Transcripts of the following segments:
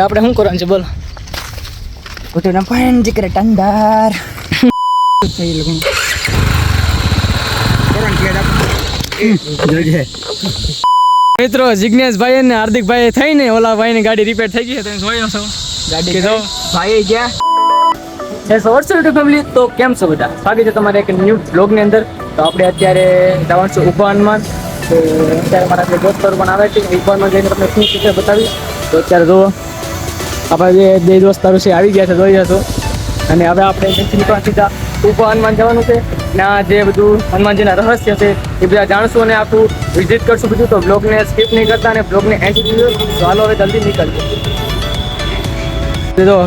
આપણે શું કરવાનું છે બોલો. ઉઠીને પણ જીકરે ટંડાર મિત્રો જિજ્ઞેશભાઈ અને હાર્દિકભાઈ થઈને ઓલા ભાઈ ની ગાડી રિપેર થઈ ગઈ છે તમે જોયો છો? ગાડી કે જો? ભાઈ ગયા. એ સો વોટ્સઅપ ફેમિલી તો કેમ છો બધા? સ્વાગત છે તમારે એક ન્યૂ બ્લોગની અંદર. તો આપણે અત્યારે જવાનું છું ઊભા હનુમાન. તો અત્યારે મારા જે દોસ્તરો પણ આવે છે હનુમાન જઈને તમને શું છે બતાવી તો અત્યારે જુઓ, આપણા જે બે દોસ્તારો છે આવી ગયા છે, જોઈ જશો અને હવે આપણે નીકળવા સીધા ઉપર હનુમાન જવાનું છે. ને જે બધું હનુમાનજીના રહસ્ય છે, એ બધા જાણશું અને આખું વિઝિટ કરશું બધું. તો બ્લોગને સ્કીપ નહીં કરતા અને બ્લોગને એન્ડ સુધી તો હાલો હવે જલ્દી નીકળીએ. તો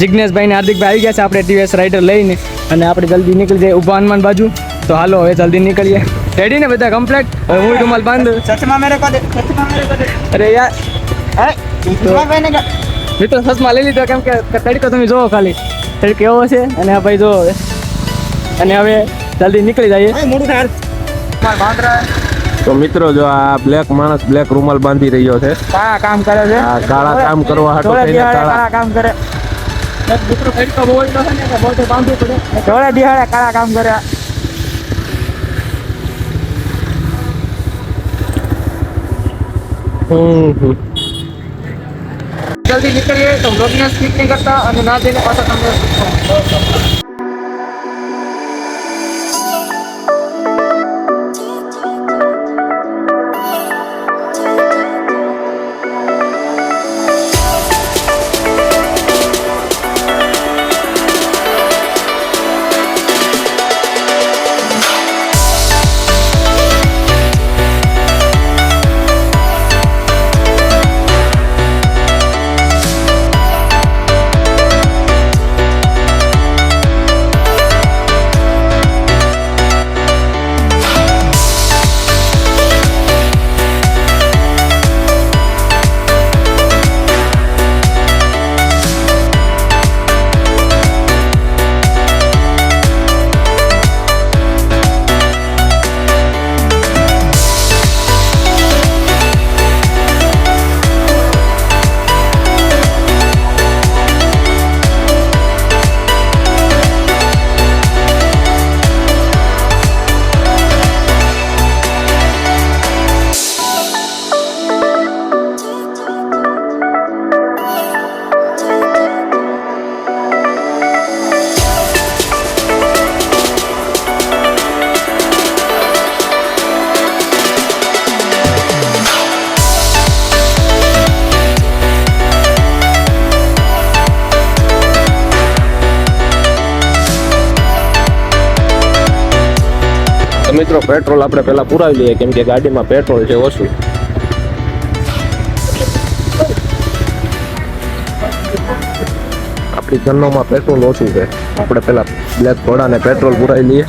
જિજ્ઞેશભાઈ ને હાર્દિકભાઈ આવી ગયા છે, આપણે ટીવીએસ રાઇડર લઈને. અને આપણે જલ્દી નીકળી જઈએ ઊભા હનુમાન બાજુ. તો હાલો હવે જલ્દી નીકળીએ. રેડી ને બધા કમ્પ્લીટ હવે હું રૂમાલ બાંધ. સચમાં મેરે કો દે સચમાં મેરે કો દે. અરે યાર. મિત્રો સચમાં લઈ લીધો કેમ કે તડકો તમે જોવો ખાલી. તડકો એવો છે. અને આ ભાઈ જોવો હવે. અને હવે જલ્દી નીકળી જઈએ. મોડું થાય માર બાંદરા તો મિત્રો જો આ બ્લેક માણસ બ્લેક રૂમાલ બાંધી રહ્યો છે. કાળા કામ કરે છે. આ કાળા કામ કરવા હાટો થઈને કાળા. કાળા કામ કરે. મિત્રો તડકો બહુ તો છે ને બહુ તો બાંધવું પડે. થોડા દિહાડે કાળા કામ કરે. જલ્દી નીકળીએ તો બ્લોગને સ્કીપ નહીં કરતા અને ના જઈને પાછા તમને મિત્રો પેટ્રોલ આપણે પહેલાં પુરાવી લઈએ કેમ કે ગાડીમાં પેટ્રોલ છે ઓછું. આપણી જન્મમાં પેટ્રોલ ઓછું છે. આપણે પહેલા બ્લેક ઘોડાને પેટ્રોલ પુરાવી લઈએ.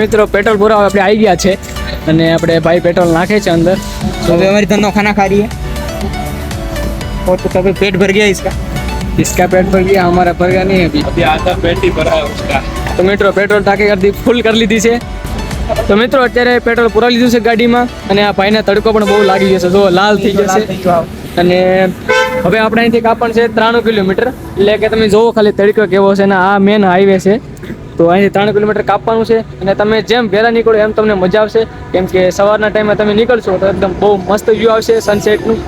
મિત્રો પેટ્રોલ પુરાવા આપણે આવી ગયા છે અને આપણે ભાઈ પેટ્રોલ નાખે છે અંદર. તો હવે અમારી ધંધો ખાના ખાઈએ. રહીએ તો તમે પેટ ભર ગયા इसका इसका पेट भर गया हमारा भर गया नहीं अभी અભી આધા પેટી ભરાય ઉસકા તો મિત્રો પેટ્રોલ ટાંકી કરી દી ફૂલ કરી લીધી છે તો મિત્રો અત્યારે પેટ્રોલ પુરાવી લીધું છે ગાડીમાં અને આ ભાઈને તડકો પણ બહુ લાગી ગયો છે જો લાલ થઈ ગયો છે અને હવે આપણે અહીંથી કાપણ છે ત્રાણું કિલોમીટર એટલે કે તમે જોવો ખાલી તડકો કેવો છે ને આ મેન હાઈવે છે તો અહીંથી ત્રણ કિલોમીટર કાપવાનું છે અને તમે જેમ વહેલા નીકળો એમ તમને મજા આવશે કેમ કે સવારના ટાઈમે તમે નીકળશો તો એકદમ બહુ મસ્ત વ્યૂ આવશે સનસેટનું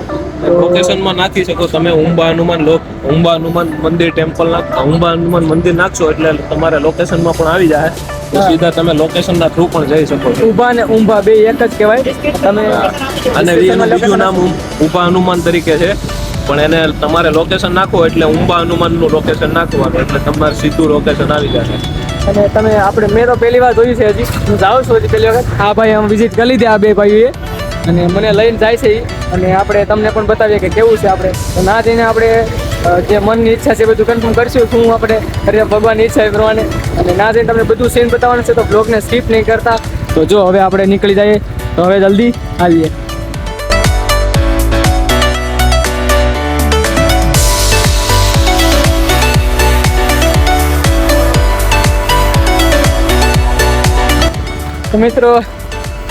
લોકેશનમાં નાખી શકો. તમે ઉંબા હનુમાન લોક ઉંબા હનુમાન મંદિર ટેમ્પલ નાખતા ઉંબા હનુમાન મંદિર નાખશો એટલે તમારે લોકેશનમાં પણ આવી જાય. તો સીધા તમે લોકેશનના થ્રુ પણ જઈ શકો છો. ઊભા ને ઊંભા બે એક જ કહેવાય. તમે અને એનું બીજું નામ ઊભા હનુમાન તરીકે છે. પણ એને તમારે લોકેશન નાખો એટલે ઉંબા હનુમાનનું લોકેશન નાખવાનું એટલે તમારે સીધું લોકેશન આવી જશે અને તમે આપણે મેં તો પહેલી વાર જોયું છે હજી. હું જાઉં છું હજી પહેલી વખત. આ ભાઈ આમ વિઝિટ કરી લીધી આ બે ભાઈઓએ. અને મને લઈને જાય છે. અને આપણે તમને પણ બતાવીએ કે કેવું છે આપણે. તો ના જઈને આપણે જે મનની ઈચ્છા છે બધું કન્ફર્મ કરશું શું આપણે કરીએ ભગવાનની ઈચ્છા પ્રમાણે. અને ના જઈને તમને બધું સીન બતાવવાનું છે તો બ્લોગને સ્કીપ નહીં કરતા. તો જો હવે આપણે નીકળી જઈએ. તો હવે જલ્દી આવીએ. તો મિત્રો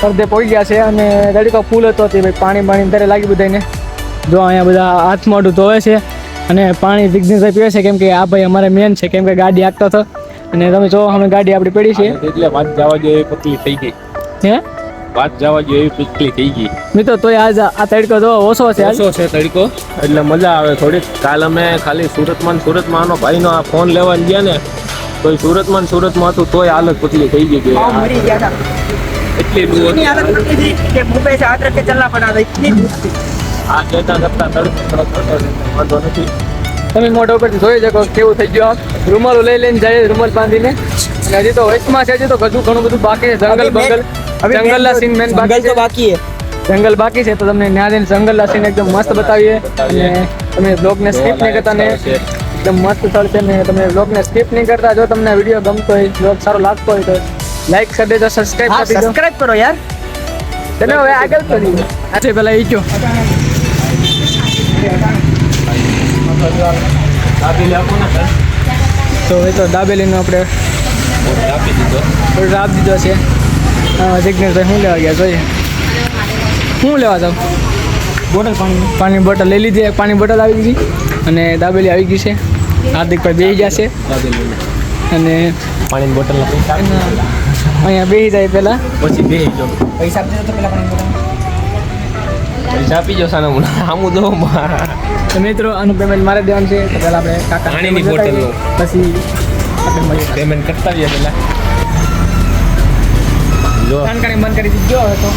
અડધે પહોંચી ગયા છે અને તડકો ફૂલ હતો તે ભાઈ પાણી પાણી ત્યારે લાગી બધાને જો અહીંયા બધા હાથ મોઢું ધોવે છે અને પાણી વિઘ્નેશભાઈ પીવે છે કેમ કે આ ભાઈ અમારે મેન છે કેમ કે ગાડી આગતો હતો. અને તમે જો અમે ગાડી આપણી પડી છે. એટલે વાત જવા જોઈએ એવી પતલી થઈ ગઈ. હે? વાત જવા જોઈએ એવી પતલી થઈ ગઈ. મિત્રો તોય આજ આ તડકો જો ઓછો છે ઓછો છે તડકો. એટલે મજા આવે થોડીક. કાલ અમે ખાલી સુરતમાં સુરતમાં આનો ભાઈનો આ ફોન લેવા ગયા ને તો સુરતમાં સુરતમાં હતું તોય હાલત પતલી થઈ ગઈ કે पाँव मरी गया था એટલી દૂર इतनी हालत होती थी कि मुंबई से हाथ रख के चलना पड़ा था इतनी दूर थी આ જતા કરતા તડકો તડકો તડકો વાંધો નથી તમે મોઢા ઉપરથી જોઈ શકો કેવું થઈ ગયું આમ રૂમાલો લઈ લઈને જાય રૂમાલ બાંધીને અને હજી તો વચમાં છે હજી તો બધું ઘણું બધું બાકી છે જંગલ अभी બંગલ main- अभी જંગલના સીન મેન બાકી जंगल છે तो बाकी है જંગલ બાકી છે તો તમને ન્યા જઈને જંગલના સીન એકદમ મસ્ત બતાવીએ અને તમે બ્લોગને સ્કીપ નહીં કરતા ને એકદમ મસ્ત સ્થળ છે ને તમે બ્લોગને સ્કીપ નહીં કરતા જો તમને વિડીયો ગમતો હોય બ્લોગ સારો લાગતો હોય તો લાઈક કરી દેજો સબસ્ક્રાઇબ કરી દેજો સબસ્ક્રાઇબ કરો યાર. ચલો હવે આગળ કરી આજે પેલા ઈ જો તો એ તો દાબેલીનો આપણે આપી દીધો રાપ દીધો છે જિજ્ઞેશભાઈ શું લેવા ગયા જોઈએ? શું લેવા જાવ? બોટલ પાણી. પાણી બોટલ લઈ લીધી પાણી બોટલ આવી ગઈ અને દાબેલી આવી ગઈ છે. હાર્દિક પર બેસી ગયા છે અને પાણીની બોટલ અહીંયા બેસી જાય પેલા પછી બે જો પૈસા આપી દો તો પેલા પણ પૈસા આપી જો સાના મુના. આમુ દો તો મિત્રો આનું પેમેન્ટ મારે દેવાનું છે. તો પેલા આપણે કાકા પાણીની બોટલ પછી આપણે પેમેન્ટ કરતા જઈએ પેલા જો. જાણકારી મન કરી દીધો. હતો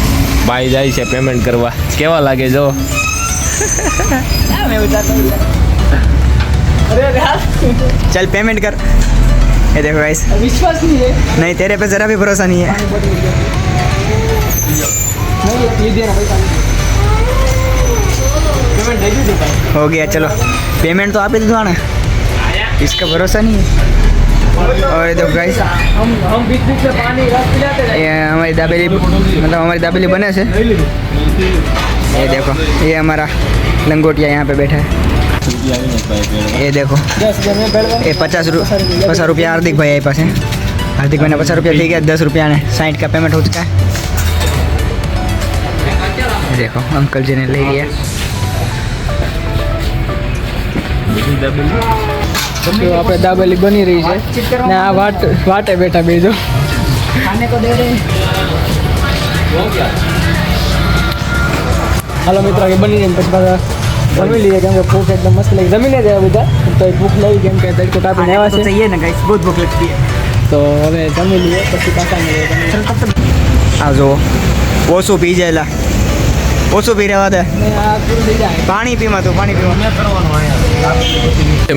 ભાઈ જાય છે પેમેન્ટ કરવા. કેવા લાગે જો? ચાલ પેમેન્ટ કર. ये देखो गाइस विश्वास नहीं है नहीं तेरे पे जरा भी भरोसा नहीं है। हो गया चलो। पेमेंट तो आप ही दिलवाना इसका भरोसा नहीं है। और देखो गाइस हम हम बीच बीच में पानी रस पिलाते रहे। ये हमारी दाबेली मतलब हमारी दाबेली बने से। ये देखो ये हमारा लंगोटिया यहाँ पे बैठा है ये देखो दस रुपये में बैठ ये पचास रु पचास रुपया हार्दिक भाई पास है हार्दिक भाई ने पचास रुपया ठीक है दस रुपया ने साइड का पेमेंट हो चुका है ये देखो अंकल जी ने ले लिया તો આપણે દાબેલી બની રહી છે ને આ વાટ વાટે બેઠા બેજો खाने को दे रहे હાલો મિત્રો એ બની જાય પછી પાછા જમી લઈએ કેમ કે ભૂખ એકદમ મસ્ત લઈ જમીને જાય બધા તો ભૂખ લઈ કેમ કે તડકો તાપી આવ્યા છે. જઈએ ને ગાઈસ બહુ ભૂખ લાગતી તો હવે જમી લઈએ પછી પાછા મળીએ. આ જુઓ ઓછું પી જાયેલા. ઓછું પી રહેવા દે પાણી પીમાં તો પાણી પીવા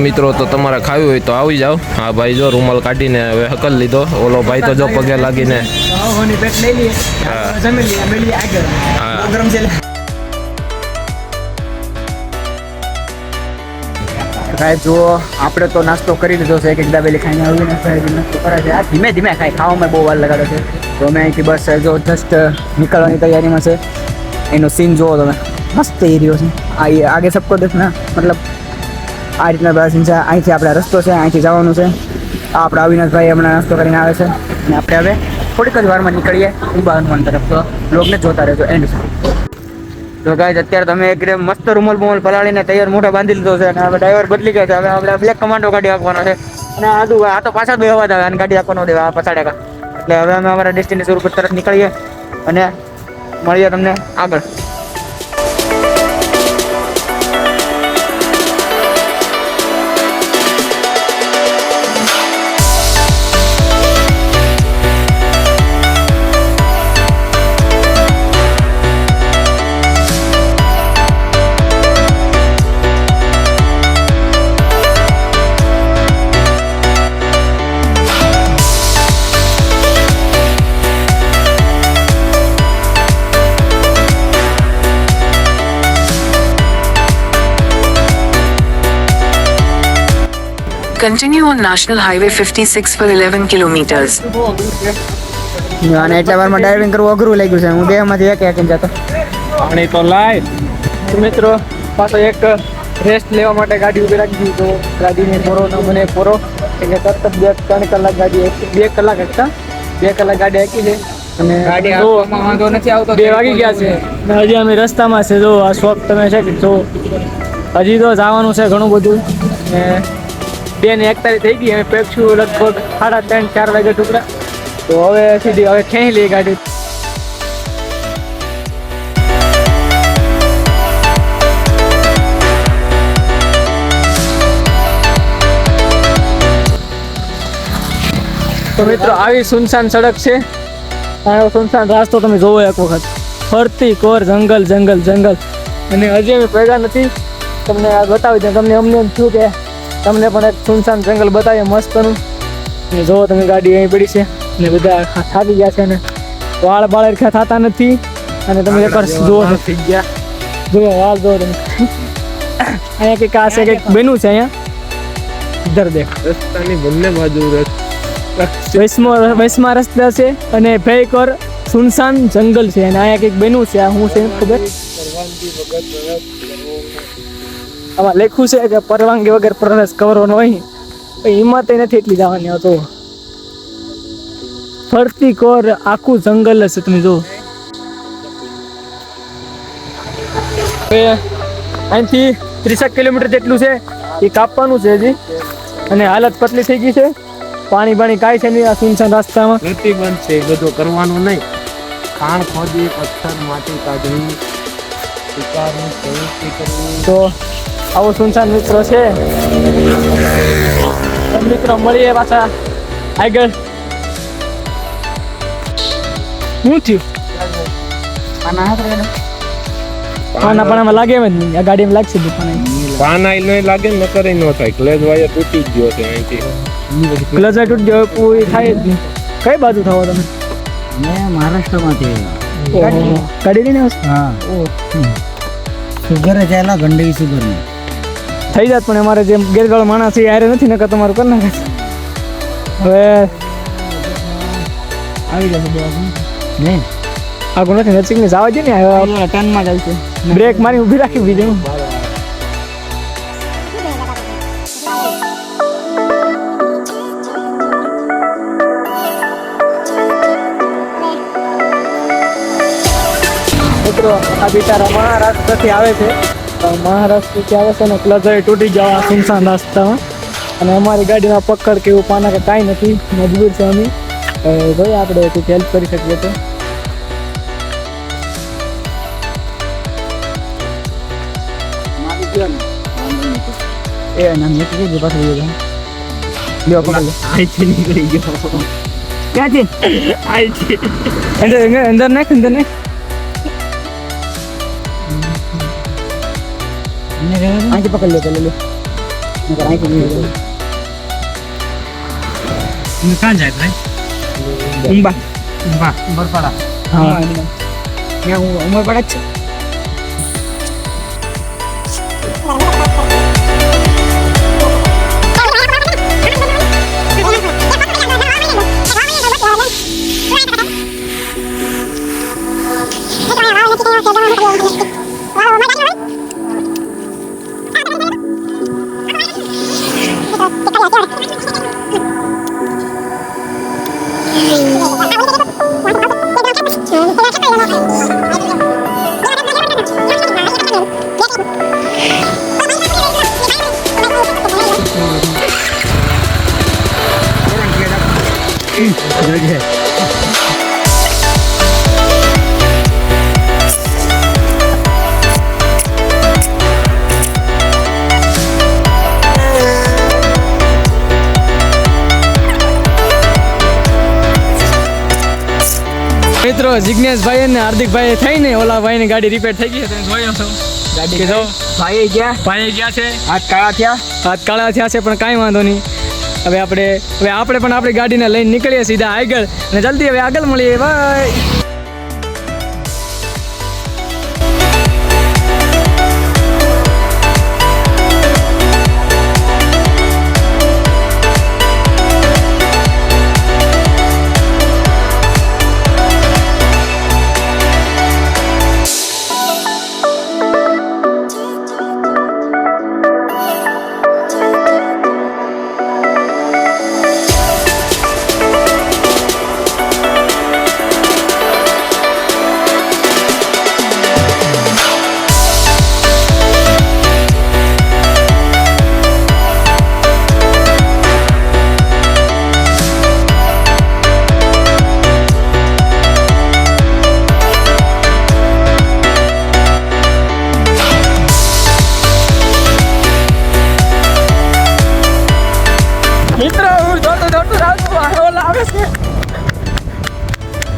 મિત્રો તો તમારે ખાવી હોય તો આવી જાઓ. હા ભાઈ જો રૂમાલ કાઢીને હવે હકલ લીધો. ઓલો ભાઈ તો જો પગે લાગીને. હા. કાંઈ જુઓ, આપણે તો નાસ્તો કરી લીધો છે એક એક દાબેલી ખાઈને આવીને સાહેબ નાસ્તો કરે છે. આ ધીમે ધીમે ખાય ખાવામાં બહુ વાર લગાડે છે. તો અમે અહીંથી બસ જો જસ્ટ નીકળવાની તૈયારીમાં છે. એનો સીન જુઓ તમે. મસ્ત એરિયો છે. આ આગે સબકો દેખ ના. મતલબ, આ રીતના બધા સીન છે. અહીંથી આપણે રસ્તો છે, અહીંથી જવાનું છે. આ આપણા અવિનાશભાઈ હમણાં નાસ્તો કરીને આવે છે. અને આપણે હવે થોડીક જ વારમાં નીકળીએ ઊભા હનુમાન તરફ. તો લોગને જોતા રહેજો. એન્ડ તો ગાઈઝ અત્યારે તમે એક મસ્ત રૂમલ બુમલ પલાળીને તૈયાર મોઢા બાંધી લીધો છે અને હવે ડ્રાઈવર બદલી ગયા છે. હવે આપણે બ્લેક કમાન્ડો ગાડી આપવાનો છે. અને આદુ આ તો પાછા બે અવાજ આવે અને ગાડી આપવાનો દેવા આ પછાડે એટલે હવે અમે અમારા ડેસ્ટિનેશન ઉપર તરફ નીકળીએ અને મળીએ તમને આગળ. Continue on National Highway 56 for 11 kilometers. અને એટલા વારમાં ડ્રાઇવિંગ કરવું અઘરું લાગ્યું છે. હું બેમાંથી એક એક જતો. પાણી તો લાય. તો મિત્રો પાછો એક રેસ્ટ લેવા માટે ગાડી ઊભી રાખી દીધી. તો ગાડીને પોરો ન મને પોરો એટલે તરત જ બે ત્રણ કલાક ગાડી બે કલાક હતા. બે કલાક ગાડી હાકી છે. અને ગાડી વાંધો નથી આવતો. બે વાગી ગયા છે. હજી અમે રસ્તામાં છે. જો આ શોપ તમે છે કે જો હજી તો જવાનું છે ઘણું બધું. ને બે ને એક તારીખ થઈ ગઈ, અમે પેક્ષું લગભગ સાડા ત્રણ, ચાર વાગે ટુકડા. તો હવે સીધી હવે ખેંચી લઈએ ગાડી. તો મિત્રો, આવી સુનસાન સડક છે. આ સુનસાન રાસ્તો તમે જોવો એક વખત. ફરતી કોર, જંગલ જંગલ જંગલ. અને હજી અમે પડ્યા નથી. તમને બતાવી દઉં. તમને અમને એમ થયું કે તમને પણ એક સુનસાન જંગલ બતાવીએ મસ્તનું. ને જોવો તમે ગાડી અહીં પડી છે. ને બધા થાકી ગયા છે અને વાળ બાળ રખ્યા થતા નથી. અને તમે એકવાર જુઓ થઈ ગયા. જુઓ વાળ જુઓ તમે. અહીંયા કંઈક આ છે કંઈક બન્યું છે અહીંયા. ઇધર દેખ. રસ્તાની બંને બાજુ વૈષ્ણવ વૈષ્ણવ રસ્તા છે અને ભયકર સુનસાન જંગલ છે. અને અહીંયા કંઈક બન્યું છે આ શું છે ખબર? આમાં લખ્યું છે કે પરવાનગી વગર પ્રવેશ કરવાનો હોય હિંમત નથી એટલી જવાની હતો ફરતી કોર આખું જંગલ હશે તમે જો અહીંથી ત્રીસેક કિલોમીટર જેટલું છે એ કાપવાનું છે હજી. અને હાલત પતલી થઈ ગઈ છે. પાણી પાણી કાંઈ છે નહીં આ સુનસાન રસ્તામાં. પ્રતિબંધ છે બધું કરવાનું નહીં. ખાણ ખોદી પથ્થર માટી કાઢવી તો આવો સુનસાન મિત્રો છે. મિત્રો મળીએ પાછા. આગળ. શું થયું? પાના હાથ રહે ને? આના પણ આમાં લાગે એમ જ નહીં. આ ગાડીમાં લાગશે પાના પાન નહીં લાગે ને કરે ન થાય. ક્લેજ વાયર તૂટી જ ગયો છે અહીંથી. ક્લચ તૂટી ગયો પૂરી થાય જ નહીં. કઈ બાજુ થવો તમે? મેં મહારાષ્ટ્રમાંથી. ગાડી લઈને આવશો? હા. ઓહ. સુગર જ આયેલા ગંડકી ની થઈ જાત પણ અમારે જેમ ગેરગાળ માણસ છે આરે નથી નકર તમારું કરી નાખે હવે આવી જશે નહીં આગળ. નથી નજીક ને જવા દે ને હવે ટનમાં જ આવશે બ્રેક મારી ઊભી રાખી બીજું મિત્રો આ બિચારા મહારાષ્ટ્રથી આવે છે. મહારાષ્ટ્રથી આવે છે ને ક્લચર તૂટી જવા સુમસાન રસ્તામાં. અને અમારી ગાડીમાં પકડ કે એવું પાના કે કાંઈ નથી. મજબૂર છે અમે. ભાઈ આપણે કંઈક હેલ્પ કરી શકીએ તો. એ નામ એક કે પાછળ ગયો લ્યો પકડ આઈથી નીકળી ગયો. ક્યાંથી? આઈથી અંદર- અંદર નાખ અંદર નાખ. આઈથી પકડ લો પેલો લો નકર આઈથી નીકળી ગયો કાં જાય ભાઈ ઉંબા ઉંબા બરપાડા હા ત્યાં હું ઉમર મિત્રો જિજ્ઞેશભાઈ અને હાર્દિકભાઈ થઈને ઓલા ભાઈની ગાડી રિપેર થઈ ગઈ. તમે જોયો છો ગાડી જો ભાઈ ગયા? ભાઈ ગયા છે. હાથ કાળા થયા? હાથ કાળા થયા છે પણ કાંઈ વાંધો નહીં. હવે આપણે હવે આપણે પણ આપણી ગાડીને લઈને નીકળીએ સીધા આગળ. અને જલ્દી હવે આગળ મળીએ. બાય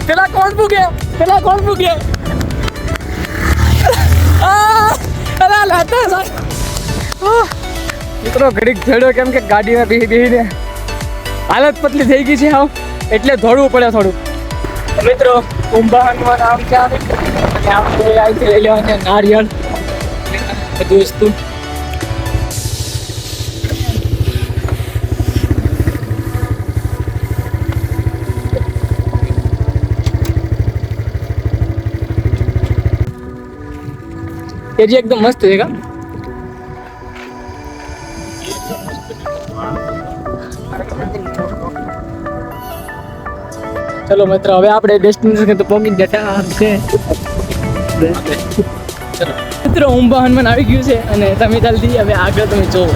પેલા કોણ ભૂગે પેલા કોણ ભૂગે! અરે લાતા સાહેબ મિત્રો, ઘડીક ચડ્યો કેમ કે ગાડીમાં બેસી બેસીને હાલત પતલી થઈ ગઈ છે હાવ એટલે દોડવું પડે થોડું મિત્રો કુંભા હનુમાન આમ ક્યાં આવે નારિયેળ. બધું વસ્તુ. એ જે એકદમ મસ્ત છે ચલો મિત્ર, હવે આપણે ડેસ્ટિનેશન તો પહોંચી જતા છે. મિત્રો ઉંબા હનુમાન આવી ગયું છે અને તમે જલ્દી હવે આગળ તમે જોવો.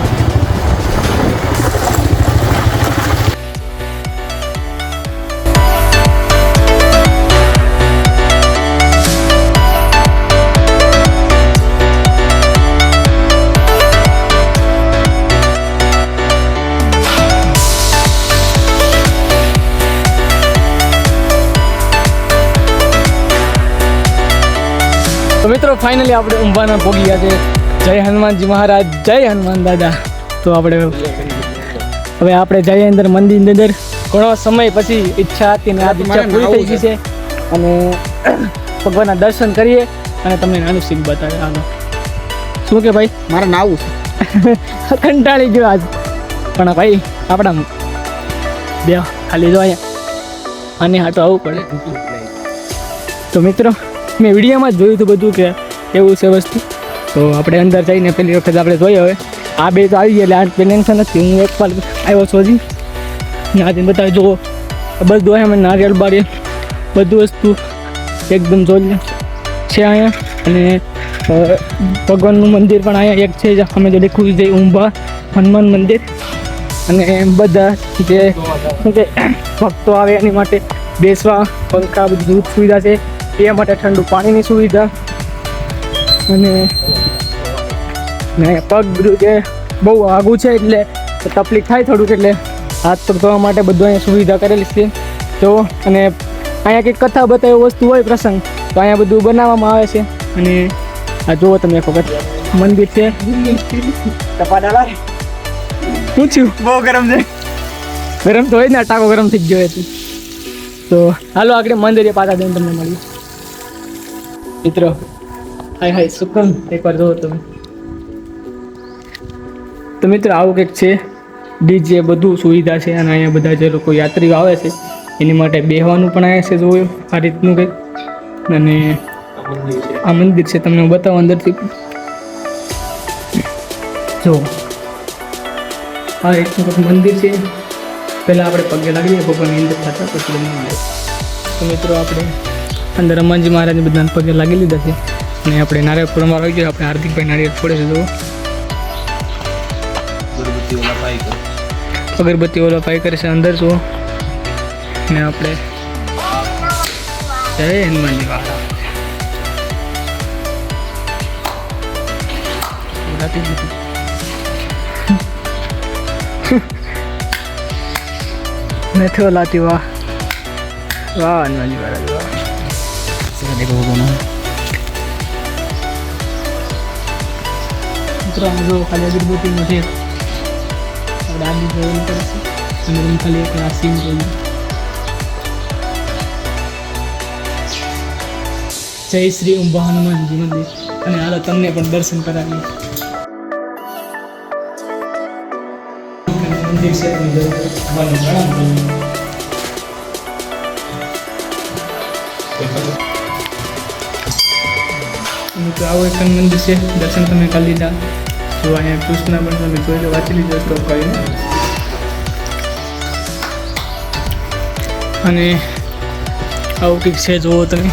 તો મિત્રો ફાઇનલી આપણે ઊંભાના પહોંચી ગયા છે. જય હનુમાનજી મહારાજ જય હનુમાન દાદા. તો આપણે હવે આપણે જઈએ અંદર મંદિરની અંદર. ઘણો સમય પછી ઈચ્છા હતી ને આ ઈચ્છા પૂરી થઈ ગઈ છે. અને ભગવાનના દર્શન કરીએ અને તમને નાનું સિંહ બતાવે આનો શું કે ભાઈ? મારે નાવું છે. કંટાળી ગયો આજ. પણ ભાઈ આપણા બે ખાલી જો અહીંયા. હા તો આવવું પડે. તો મિત્રો મેં વિડીયોમાં જ જોયું હતું બધું કે એવું છે વસ્તુ. તો આપણે અંદર જઈને પહેલી વખત આપણે જોઈએ હવે. આ બે તો આવી ગયા એટલે આ ટેન્શન નથી. હું એક વાર આવ્યો છું હજી. ત્યાં બતાવી જુઓ. બધું અહીંયા નારિયેળ બારિયેળ બધું વસ્તુ એકદમ જોઈ છે અહીંયા. અને ભગવાનનું મંદિર પણ અહીંયા એક છે અમે જે લખ્યું છે ઊંભા, હનુમાન મંદિર. અને બધા જે ભક્તો આવે એની માટે બેસવા, પંખા, બધી સુવિધા છે. એ માટે ઠંડુ પાણીની સુવિધા. અને ને પગ બધું કે બહુ આઘું છે એટલે તકલીફ થાય થોડુંક એટલે હાથ પગ ધોવા માટે બધું અહીંયા સુવિધા કરેલી છે. તો અને અહીંયા કંઈક કથા બતાવે વસ્તુ હોય પ્રસંગ તો અહીંયા બધું બનાવવામાં આવે છે. અને આ જુઓ તમે એક વખત મંદિર છે. શું થયું બહુ ગરમ છે. ગરમ તો હોય ને ટાકો ગરમ થઈ ગયો હતું તો હાલો આગળ મંદિરે પાછા જઈને તમને મળીએ. મિત્રો. હાય હાય, સુકન, એકવાર જોવો તમે. તો મિત્રો, આવું કંઈક છે? ડીજે બધું સુવિધા છે અને અહીંયા બધા જે લોકો યાત્રીઓ આવે છે, એની માટે બેહવાનું પણ અહીંયા છે જોયું, આ રીતનું કંઈક. અને આ મંદિર છે, તમને હું બતાવું અંદરથી. જો, આ રીતનું કંઈક મંદિર છે. પહેલાં આપણે પગે લાગીએ, ભગવાનની અંદર થતા પછી તો મિત્રો, આપણે અંદર હનુમાનજી મહારાજને બધાને પગે લાગી લીધા છે. અને આપણે નારિયેળપુરમાં આવી ગયો આપણે હાર્દિકભાઈ નારિયેળ ફોડે છે તો અગરબત્તી ઓલા પાઈ કરે છે અંદર, જુઓ. ને આપણે જય હનુમાનજી. મહારાજ. નથી વાહ. વાહ હનુમાનજી મહારાજ, વાહ. Saan ko muna. મિત્રો જો ખાલી અગરબત્તી નથી આ બી જય શ્રી ઉંબા હનુમાનજી મંદિર અને હાલો તમને પણ દર્શન કરાવી મંદિર છે મિત્રો આવું એક મંદિર છે. દર્શન તમે કરી લીધા. જો અહીંયા કૃષ્ણ પણ તમે જોઈ લો, વાંચી લીધો સ્ટોપ કરીને અને આવું કંઈક છે, જુઓ તમે.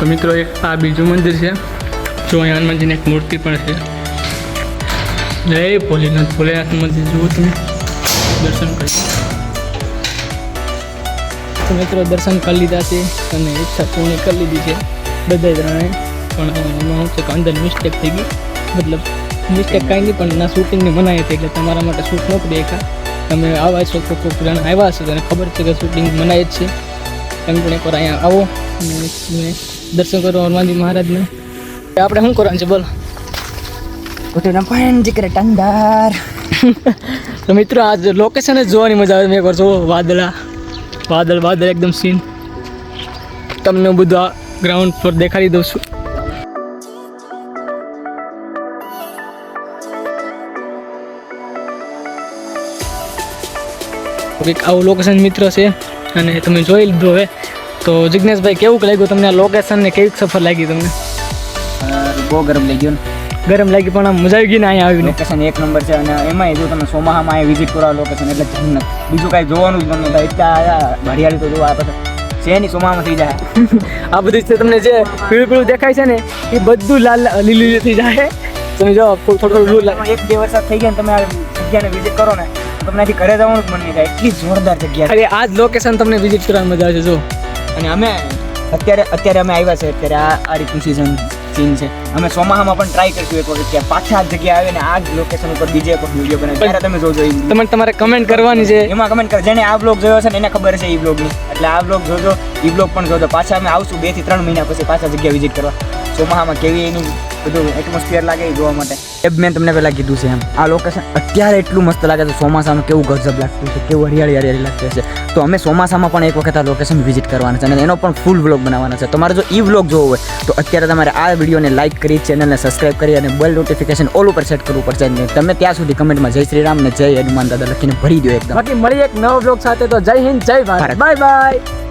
તો મિત્રો, એક આ બીજું મંદિર છે. જો અહીંયા હનુમાનજીની એક મૂર્તિ પણ છે. જય ભોલેનાથ. ભોલેનાથ મંદિર જુઓ તમે. દર્શન કરી તો મિત્રો દર્શન કરી લીધા છે અને ઈચ્છા પૂર્ણ કરી લીધી છે. બધા ત્રણે પણ એમાં શું છે કે અંદર મિસ્ટેક થઈ ગઈ. મતલબ મિસ્ટેક કાંઈ નહીં પણ ના શૂટિંગની મનાઈ હતી એટલે તમારા માટે શૂટ નહોતું દેખા તમે આવા છો તો કોઈ જણ આવ્યા હશે તને ખબર છે કે શૂટિંગ મનાય જ છે. તમે પણ એકવાર અહીંયા આવો અને દર્શન કરો હનુમાનજી મહારાજને. આપણે શું કરવાનું છે બોલો. પોતાના પણ જીકરે તો મિત્રો આજ લોકેશન જ જોવાની મજા આવે મેં એકવાર જોવો વાદળા. વાદળ વાદળ એકદમ સીન તમને બધું આ ગ્રાઉન્ડ પર દેખાડી દઉં છું. એક આવું લોકેશન મિત્ર છે, અને તમે જોઈ લીધું હવે. તો જિજ્ઞેશભાઈ કેવું લાગ્યું તમને આ લોકેશન ને કેવી સફર લાગી તમને? બહુ ગરમ લઈ ગયો ને. ગરમ લાગી પણ આમ મજા આવી ગઈ ને અહીંયા આવીને. લોકેશન એક નંબર છે અને એમાંય જો તમે સોમાહામાં અહીંયા વિઝિટ કરો લોકેશન એટલે જન્નત બીજું કાંઈ જોવાનું જ મન ન થાય એટલા હરિયાળી તો જોવા આપણે છે નહીં સોમાહામાં થઈ જાય? આ બધું છે તમને જે પીળું પીળું દેખાય છે ને એ બધું લાલ લીલું લીલું થઈ જાય. તમે જો થોડું થોડું લીલું. એક બે વરસાદ થઈ ગયા ને તમે આ જગ્યાને વિઝિટ કરો ને તમને ઘરે જવાનું જ મન નહીં થાય. એટલી જોરદાર જગ્યા છે. અરે આ જ લોકેશન તમને વિઝિટ કરવાની મજા આવશે જો. અને અમે અત્યારે અત્યારે અમે આવ્યા છે અત્યારે આ આ રીતનું સિઝન સીન છે. અમે સોમાહામાં પણ ટ્રાય કરશું એક વખત કે પાછા જગ્યા આવે ને આ જ લોકેશન ઉપર બીજે એક વીડિયો બનાવે ત્યારે તમે જોજો તમે તમારે કમેન્ટ કરવાની છે. એમાં કમેન્ટ કરો. જેને આ બ્લોગ જોયો છે ને એને ખબર છે એ બ્લોગની એટલે આ બ્લોગ જોજો એ બ્લોગ પણ જોજો. પાછા અમે આવશું બેથી ત્રણ મહિના પછી પાછા જગ્યા વિઝિટ કરવા. ચોમાહામાં કેવી એની બધું એટમોસ્ફિયર લાગે એ જોવા માટે. એબ મેં તમને પહેલાં કીધું છે એમ. આ લોકેશન અત્યારે એટલું મસ્ત લાગે છે ચોમાસામાં કેવું ગજબ લાગતું છે કેવું હરિયાળી હરિયાળી લાગતું છે તો અમે ચોમાસામાં પણ એક વખત આ લોકેશન વિઝિટ કરવાના છે અને એનો પણ ફૂલ વ્લોગ બનાવવાના છે. તમારે જો ઈ વ્લોગ જોવો હોય તો અત્યારે તમારે આ વિડીયોને લાઇક કરી ચેનલને સબસ્ક્રાઇબ કરી અને બેલ નોટિફિકેશન ઓલ ઉપર સેટ કરવું પડશે. નહીં તમે ત્યાં સુધી કમેન્ટમાં જય શ્રી રામ ને જય હનુમાન દાદા લખીને ભરી દો એકદમ. બાકી મળી એક નવો બ્લોગ સાથે તો જય હિન્દ જય ભારત. Bye bye